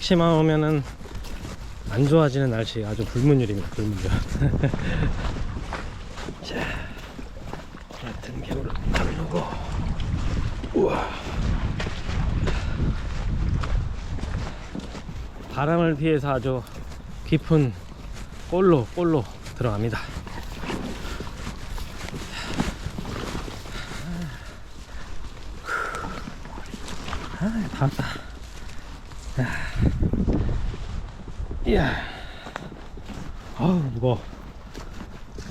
낚시만 오면은 안 좋아지는 날씨. 아주 불문율입니다 불문율. 자 얕은 개울을 가르고. 우와. 바람을 피해서 아주 깊은 골로 골로 들어갑니다. 아, 다 왔다 이야 어우 무거워.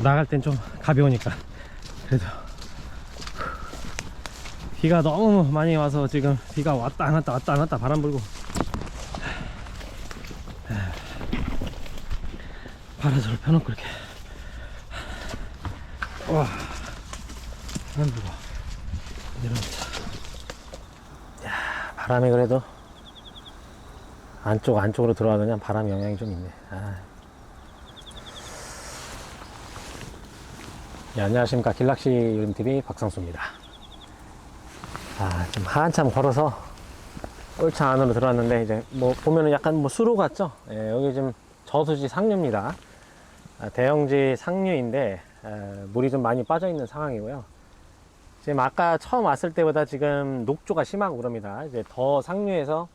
나갈 땐 좀 가벼우니까. 그래도 비가 너무 많이 와서 지금 비가 왔다 안 왔다 왔다 안 왔다 바람 불고. 파라솔을 펴놓고 이렇게. 와. 바람 불고 내려온다. 야 바람이 그래도 안쪽 안쪽으로 들어가느냐 바람 영향이 좀 있네. 아. 네, 안녕하십니까 길락시 요림TV 박상수입니다. 아, 좀 한참 걸어서 꼴차 안으로 들어왔는데 이제 뭐 보면은 약간 뭐 수로 같죠? 예, 여기 지금 저수지 상류입니다. 아, 대형지 상류인데 에, 물이 좀 많이 빠져 있는 상황이고요. 지금 아까 처음 왔을 때보다 지금 녹조가 심하고 그럽니다. 이제 더 상류에서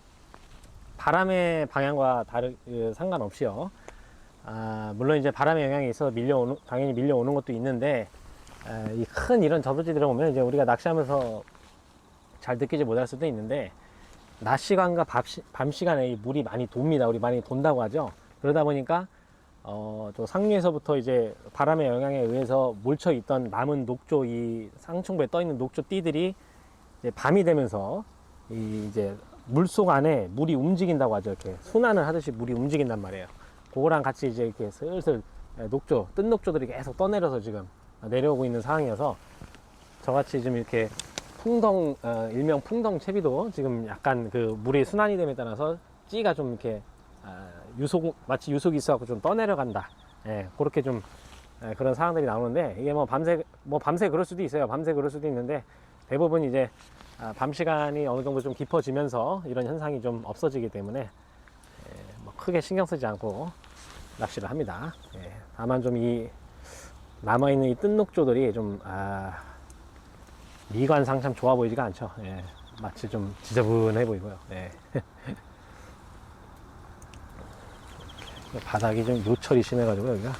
바람의 방향과 다르 그, 상관없이요. 아, 물론 이제 바람의 영향이 있어 밀려오는 당연히 밀려오는 것도 있는데 이큰 이런 저수지들을 보면 이제 우리가 낚시하면서 잘 느끼지 못할 수도 있는데 낮 시간과 밤, 시, 밤 시간에 이 물이 많이 돕니다. 우리 많이 돈다고 하죠. 그러다 보니까 어, 저 상류에서부터 이제 바람의 영향에 의해서 몰쳐 있던 남은 녹조 이 상층부에 떠 있는 녹조 띠들이 이제 밤이 되면서 이 이제 물속 안에 물이 움직인다고 하죠. 이렇게 순환을 하듯이 물이 움직인단 말이에요. 그거랑 같이 이제 이렇게 슬슬 녹조, 뜬 녹조들이 계속 떠내려서 지금 내려오고 있는 상황이어서 저같이 지금 이렇게 풍덩, 어, 일명 풍덩 채비도 지금 약간 그 물이 순환이 됨에 따라서 찌가 좀 이렇게 아, 유속, 마치 유속이 있어갖고 좀 떠내려간다. 예, 그렇게 좀 예, 그런 상황들이 나오는데 이게 뭐 밤새, 뭐 밤새 그럴 수도 있어요. 밤새 그럴 수도 있는데 대부분 이제 아, 밤 시간이 어느 정도 좀 깊어지면서 이런 현상이 좀 없어지기 때문에 예, 뭐 크게 신경 쓰지 않고 낚시를 합니다. 예, 다만 좀 이 남아있는 이 뜬녹조들이 좀 아, 미관상 참 좋아 보이지가 않죠. 예, 마치 좀 지저분해 보이고요. 예. 바닥이 좀 요철이 심해가지고 여기가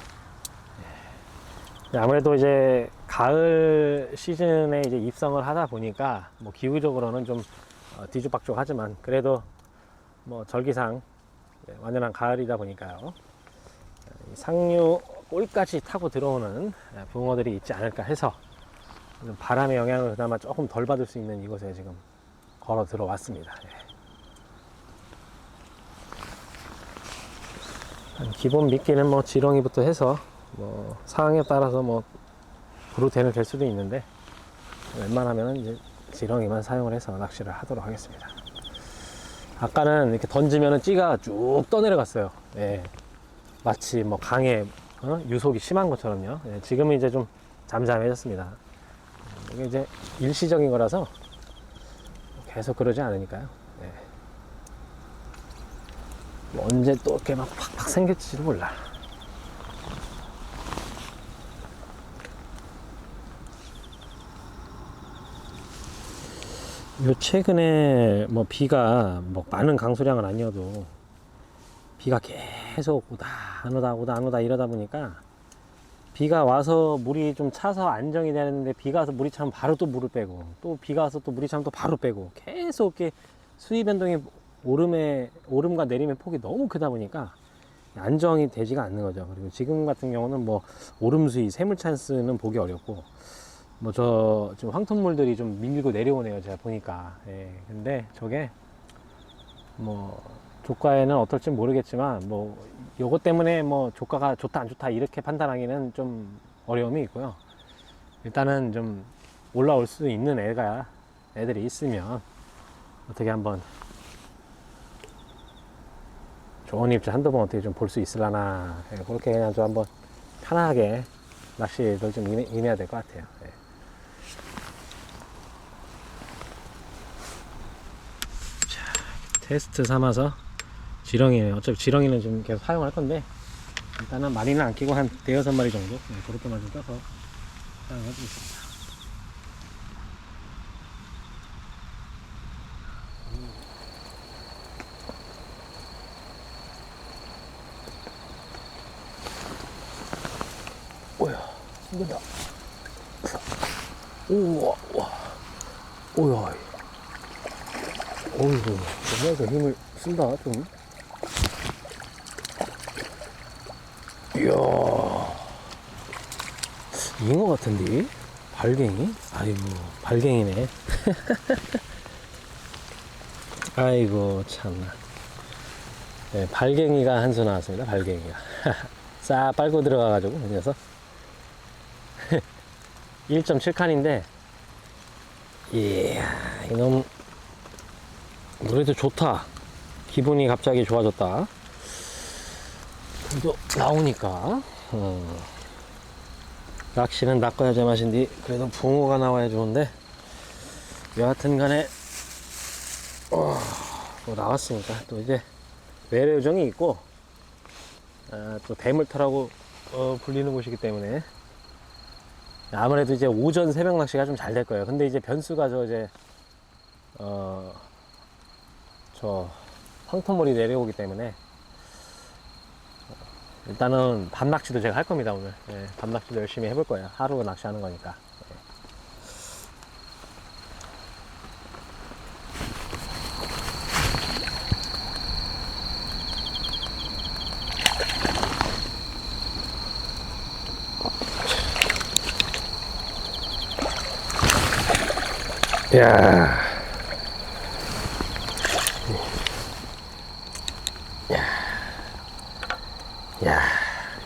예. 아무래도 이제 가을 시즌에 이제 입성을 하다 보니까 뭐 기후적으로는 좀 어, 뒤죽박죽하지만 그래도 뭐 절기상 예, 완연한 가을이다 보니까요 이 상류 꼴까지 타고 들어오는 예, 붕어들이 있지 않을까 해서 좀 바람의 영향을 그나마 조금 덜 받을 수 있는 이곳에 지금 걸어 들어왔습니다. 예. 한 기본 미끼는 뭐 지렁이부터 해서 뭐 상황에 따라서 뭐 브루텐을 될 수도 있는데 웬만하면 이제 지렁이만 사용을 해서 낚시를 하도록 하겠습니다. 아까는 이렇게 던지면은 찌가 쭉 떠내려갔어요. 예. 마치 뭐 강에 어? 유속이 심한 것처럼요. 예. 지금은 이제 좀 잠잠해졌습니다. 이게 이제 일시적인 거라서 계속 그러지 않으니까요. 예. 뭐 언제 또 이렇게 막 팍팍 생길지도 몰라. 요 최근에 뭐 비가 뭐 많은 강수량은 아니어도 비가 계속 오다 안 오다 오다 안 오다 이러다 보니까 비가 와서 물이 좀 차서 안정이 되는데 비가 와서 물이 차면 바로 또 물을 빼고 또 비가 와서 또 물이 차면 또 바로 빼고 계속 이렇게 수위 변동이 오름의 오름과 내림의 폭이 너무 크다 보니까 안정이 되지가 않는 거죠. 그리고 지금 같은 경우는 뭐 오름 수위 세물 찬스는 보기 어렵고 뭐 저 지금 황토물들이 좀 밀고 내려오네요. 제가 보니까. 예. 근데 저게 뭐 조과에는 어떨지 모르겠지만 뭐 요것 때문에 뭐 조과가 좋다 안 좋다 이렇게 판단하기는 좀 어려움이 있고요. 일단은 좀 올라올 수 있는 애가 애들이 있으면 어떻게 한번 좋은 입질 한두 번 어떻게 좀 볼 수 있을라나 예, 그렇게 그냥 좀 한번 편하게 낚시를 좀 임해, 임해야 될 것 같아요. 예. 테스트 삼아서 지렁이에요. 어차피 지렁이는 좀 계속 사용할 건데 일단은 많이는 안 끼고 한 대여섯 마리 정도 네, 그렇게만 좀 껴서 사용해 보겠습니다. 오야, 이거다. 우와, 와, 오야. 어이구, 정말 힘을 쓴다, 좀. 이야. 잉어 같은데? 발갱이? 아이고, 발갱이네. 아이고, 참나. 네, 발갱이가 한 수 나왔습니다, 발갱이가. 싹 빨고 들어가가지고, 그 녀석. 1.7칸인데, 이야, 이놈, 노래도 좋다. 기분이 갑자기 좋아졌다. 또 나오니까. 어. 낚시는 낚아야 제맛인데 그래도 붕어가 나와야 좋은데 여하튼 간에 어, 뭐 나왔으니까 또 이제 외래 요정이 있고 아, 또 대물터라고 어, 불리는 곳이기 때문에 아무래도 이제 오전 새벽 낚시가 좀 잘 될 거예요. 근데 이제 변수가 저 이제 어, 저 황토물이 내려오기 때문에 일단은 밤 낚시도 제가 할 겁니다 오늘 예, 밤 낚시도 열심히 해볼 거예요 하루 낚시하는 거니까 예. 야. 야,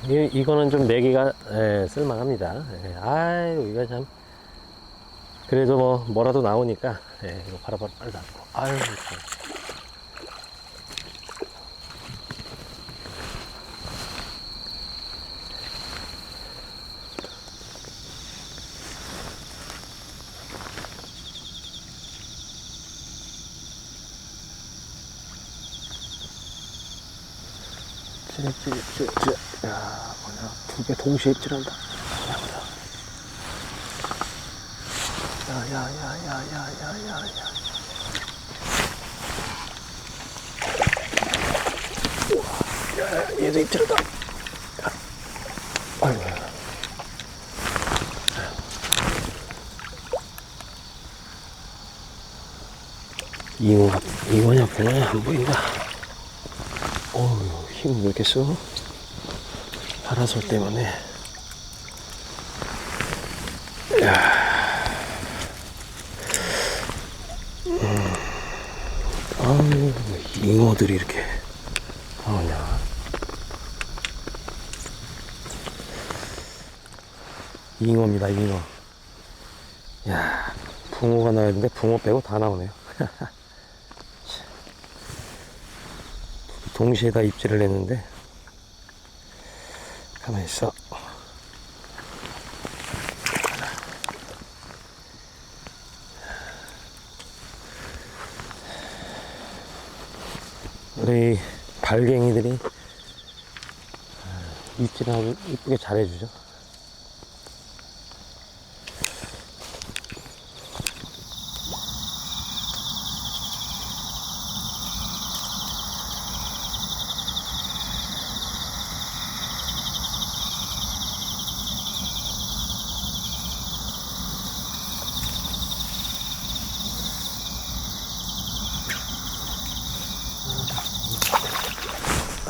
이, 이거는 좀 내기가 예, 쓸만합니다. 예, 아유, 이거 참. 그래도 뭐 뭐라도 나오니까 예, 이거 바로바로 빨리 놔두고. 아유, 참. 찌릿찌릿찌릿. 야, 뭐냐. 두 개 동시에 찌른다. 야, 야, 야, 야, 야, 야, 야, 야. 우와, 야, 야, 얘도 입질한다. 아이고. 잉어, 잉어냐, 붕어냐, 안 보인다. 어우, 힘왜 이렇게 써? 파라솔 때문에. 야. 음. 잉어들이 이렇게 나오냐. 잉어입니다, 잉어. 야, 붕어가 나와야 되는데, 붕어 빼고 다 나오네요. 동시에 다 입질을 했는데 가만히 있어. 우리 발갱이들이 입질을 아주 이쁘게 잘해주죠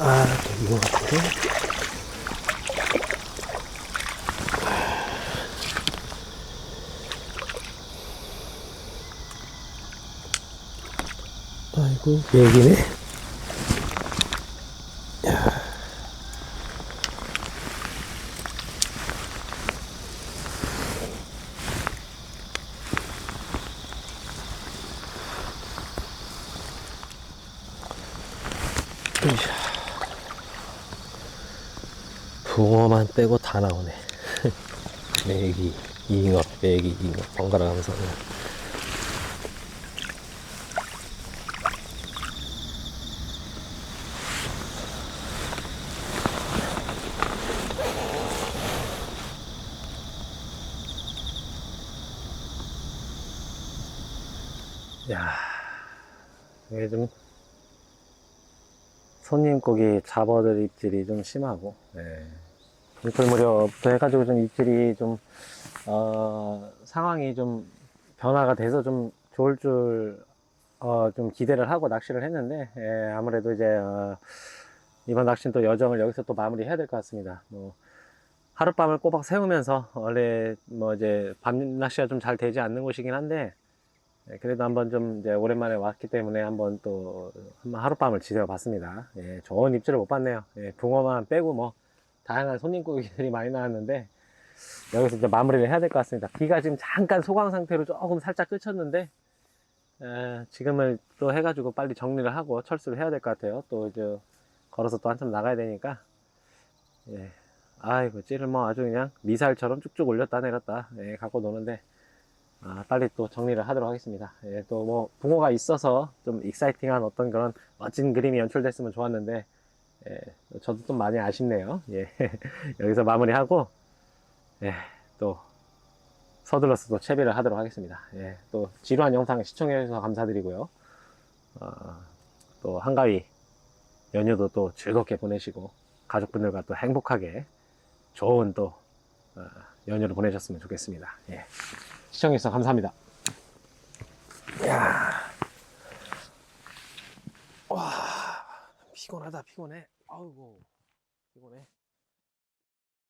아, 또 같은데? 아이고, 여기네. 다 나오네. 메기, 잉어, 메기, 잉어. 번갈아 가면서 그냥. 야, 요즘 손님 고기 잡아들 입질이 좀 심하고, 네. 이틀 무렵부터 해가지고 좀 입질이 좀, 어, 상황이 좀 변화가 돼서 좀 좋을 줄, 어, 좀 기대를 하고 낚시를 했는데, 예, 아무래도 이제, 어, 이번 낚시는 또 여정을 여기서 또 마무리 해야 될 것 같습니다. 뭐, 하룻밤을 꼬박 세우면서, 원래 뭐 이제 밤 낚시가 좀 잘 되지 않는 곳이긴 한데, 예, 그래도 한번 좀 이제 오랜만에 왔기 때문에 한번 또 한번 하룻밤을 지새워 봤습니다. 예, 좋은 입질을 못 봤네요. 예, 붕어만 빼고 뭐 다양한 손님 고기들이 많이 나왔는데 여기서 이제 마무리를 해야 될 것 같습니다. 비가 지금 잠깐 소강 상태로 조금 살짝 그쳤는데 에, 지금을 또 해가지고 빨리 정리를 하고 철수를 해야 될 것 같아요. 또 이제 걸어서 또 한참 나가야 되니까 예. 아이고 찌를 뭐 아주 그냥 미사일처럼 쭉쭉 올렸다 내렸다 예, 갖고 노는데 아, 빨리 또 정리를 하도록 하겠습니다. 예, 또 뭐 붕어가 있어서 좀 익사이팅한 어떤 그런 멋진 그림이 연출됐으면 좋았는데 예, 저도 좀 많이 아쉽네요. 예, 여기서 마무리하고 예, 또 서둘러서 또 채비를 하도록 하겠습니다. 예, 또 지루한 영상 시청해주셔서 감사드리고요. 어, 또 한가위 연휴도 또 즐겁게 보내시고 가족분들과 또 행복하게 좋은 또 어, 연휴를 보내셨으면 좋겠습니다. 예. 시청해주셔서 감사합니다. 이야. 와, 피곤하다, 피곤해. 아이고, 피곤해.